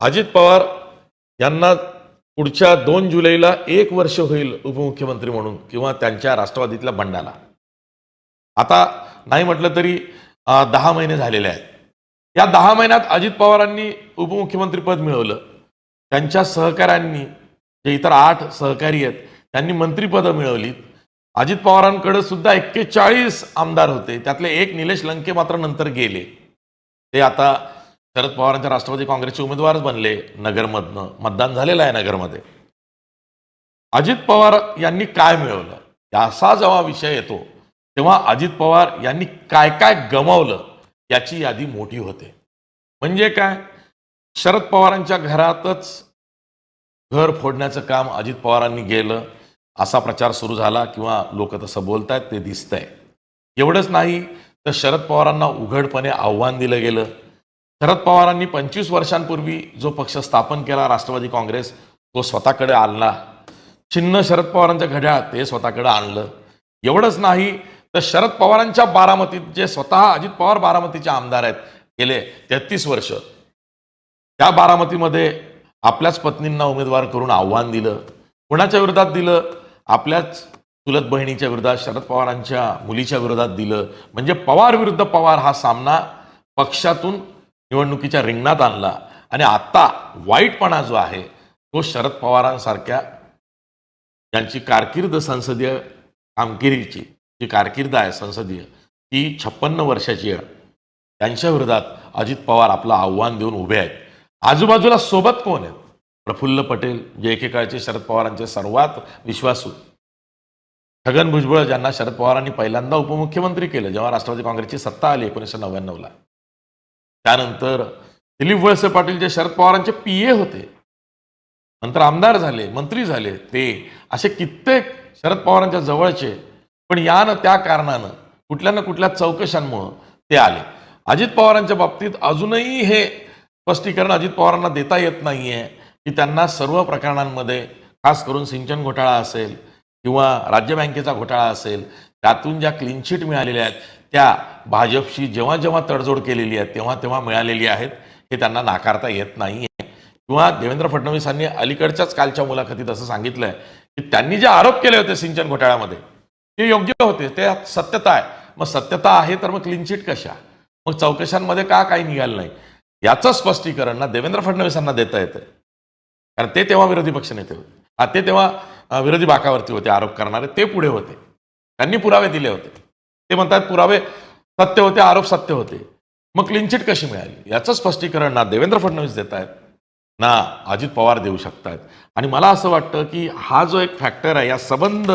अजित पवार यांना पुढच्या दोन जुलैला एक वर्ष होईल उपमुख्यमंत्री म्हणून किंवा त्यांच्या राष्ट्रवादीतल्या बंडाला. आता नाही म्हटलं तरी दहा महिने झालेले आहेत. या दहा महिन्यात अजित पवारांनी उपमुख्यमंत्रीपद मिळवलं. त्यांच्या सहकाऱ्यांनी जे इतर आठ सहकारी आहेत त्यांनी मंत्रिपदं मिळवलीत. अजित पवारांकडे सुद्धा एक्केचाळीस आमदार होते. त्यातले एक निलेश लंके मात्र नंतर गेले. ते आता शरद पवारांच्या राष्ट्रवादी काँग्रेसचे उमेदवारच बनले नगरमधनं. मतदान झालेलं आहे नगरमध्ये. अजित पवार यांनी काय मिळवलं? असा जेव्हा विषय येतो तेव्हा अजित पवार यांनी काय काय गमावलं याची यादी मोठी होते. म्हणजे काय? शरद पवारांच्या घरातच घर फोडण्याचं काम अजित पवारांनी गेलं असा प्रचार सुरू झाला किंवा लोक तसं बोलतायत ते दिसतंय. एवढंच नाही तर शरद पवारांना उघडपणे आव्हान दिलं गेलं. शरद पवारांनी पंचवीस वर्षांपूर्वी जो पक्ष स्थापन केला राष्ट्रवादी काँग्रेस तो स्वतःकडे आणला. चिन्ह शरद पवारांच्या घड्याळ ते स्वतःकडे आणलं. एवढंच नाही तर शरद पवारांच्या बारामतीत जे स्वतः अजित पवार बारामतीचे आमदार आहेत गेले तेहतीस वर्ष. त्या बारामतीमध्ये आपल्याच पत्नींना उमेदवार करून आव्हान दिलं. कोणाच्या विरोधात दिलं? आपल्याच चुलत बहिणीच्या विरोधात शरद पवारांच्या मुलीच्या विरोधात दिलं. म्हणजे पवार विरुद्ध पवार हा सामना पक्षातून निवडणुकीच्या रिंगणात आणला. आणि आता वाईटपणा जो आहे तो शरद पवारांसारख्या यांची कारकीर्द संसदीय कामगिरीची जी कारकीर्द आहे संसदीय ती छप्पन्न वर्षाची आहे. त्यांच्या विरोधात अजित पवार आपलं आव्हान देऊन उभे आहेत. आजूबाजूला सोबत कोण आहेत? प्रफुल्ल पटेल जे एकेकाळचे शरद पवारांचे सर्वात विश्वासू. छगन भुजबळ ज्यांना शरद पवारांनी पहिल्यांदा उपमुख्यमंत्री केलं जेव्हा राष्ट्रवादी काँग्रेसची सत्ता आली एकोणीसशे नव्याण्णवला. त्यानंतर दिलीप वळसे पाटील जे शरद पवारांचे पी ए होते नंतर आमदार झाले मंत्री झाले ते असे कित्येक शरद पवारांच्या जवळचे पण यानं त्या कारणानं कुठल्या ना कुठल्या चौकशांमुळं ते आले. अजित पवारांच्या बाबतीत अजूनही हे स्पष्टीकरण अजित पवारांना देता येत नाहीये की त्यांना सर्व प्रकरणांमध्ये खास करून सिंचन घोटाळा असेल किंवा राज्य बँकेचा घोटाळा असेल त्यातून ज्या क्लीन मिळालेल्या आहेत त्या भाजपशी जेव्हा जेव्हा तडजोड केलेली आहे तेव्हा तेव्हा मिळालेली आहेत हे त्यांना नाकारता येत नाही किंवा देवेंद्र फडणवीसांनी अलीकडच्याच कालच्या मुलाखतीत असं सांगितलंय की त्यांनी जे आरोप केले होते सिंचन घोटाळ्यामध्ये ते योग्य होते ते सत्यता आहे. मग सत्यता आहे तर मग क्लीनचिट कशा? मग चौकशांमध्ये का काही निघालं नाही? याचं स्पष्टीकरण ना देवेंद्र फडणवीसांना देता येतं कारण ते तेव्हा विरोधी पक्षनेते होते. ते तेव्हा विरोधी बाकावरती होते आरोप करणारे ते पुढे होते. त्यांनी पुरावे दिले होते. ते म्हणतात पुरावे सत्य होते आरोप सत्य होते. मग क्लिनचिट कशी मिळाली? याचं स्पष्टीकरण ना देवेंद्र फडणवीस देत आहेत ना अजित पवार देऊ शकतायत. आणि मला असं वाटतं की हा जो एक फॅक्टर आहे या संबंध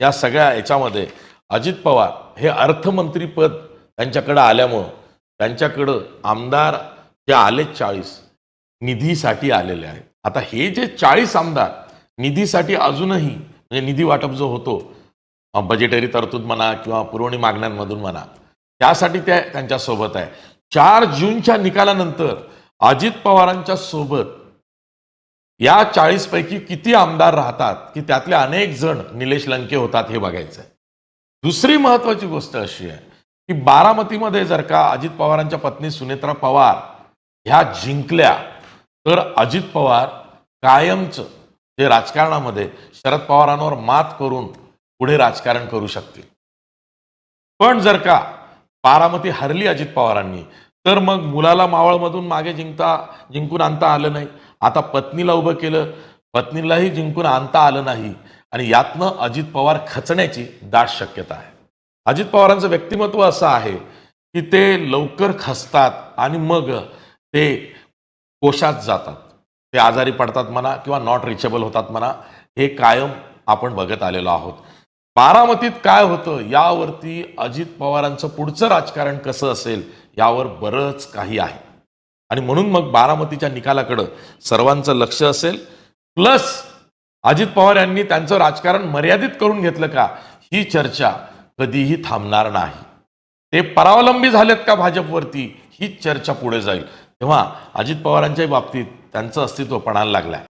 या सगळ्या याच्यामध्ये अजित पवार हे अर्थमंत्रीपद त्यांच्याकडं आल्यामुळं त्यांच्याकडं आमदार जे आले चाळीस निधीसाठी आलेले आहेत. आता हे जे चाळीस आमदार निधीसाठी अजूनही म्हणजे निधी वाटप जो होतो बजेटरी तरतूद म्हणा किंवा पुरवणी मागण्यांमधून म्हणा. त्यासाठी त्या त्यांच्यासोबत आहे. चार जूनच्या निकालानंतर अजित पवारांच्या सोबत या चाळीस पैकी किती आमदार राहतात की त्यातले अनेक जण निलेश लंके होतात हे बघायचं आहे. दुसरी महत्वाची गोष्ट अशी आहे की बारामतीमध्ये जर का अजित पवारांच्या पत्नी सुनेत्रा पवार ह्या जिंकल्या तर अजित पवार कायमचं जे राजकारणामध्ये शरद पवारांवर मात करून पुढे राजकारण करू शकतील. पण जर का बारामती हरली अजित पवारांनी तर मग मुलाला मावळमधून मागे जिंकता जिंकून आणता आलं नाही. आता पत्नीला उभं केलं पत्नीलाही जिंकून आणता आलं नाही. आणि यातनं अजित पवार खचण्याची दाट शक्यता आहे. अजित पवारांचं व्यक्तिमत्व असं आहे की ते लवकर खसतात आणि मग ते कोशात जातात. ते आजारी पडतात म्हणा किंवा नॉट रिचेबल होतात म्हणा हे कायम आपण बघत आलेलो आहोत. बारामतीत काय होतं? यावरती अजित पवारांचं पुढचं राजकारण कसं असेल? यावर बरंच काही आहे. आणि म्हणून मग बारामतीच्या निकालाकडं सर्वांचं लक्ष असेल. प्लस अजित पवार यांनी त्यांचं राजकारण मर्यादित करून घेतलं का? ही चर्चा कधीही थांबणार नाही. ते परावलंबी झालेत का भाजपवरती? ही चर्चा पुढे जाईल. तेव्हा अजित पवारांच्या बाबतीत त्यांचं अस्तित्व पणाला लागलंय.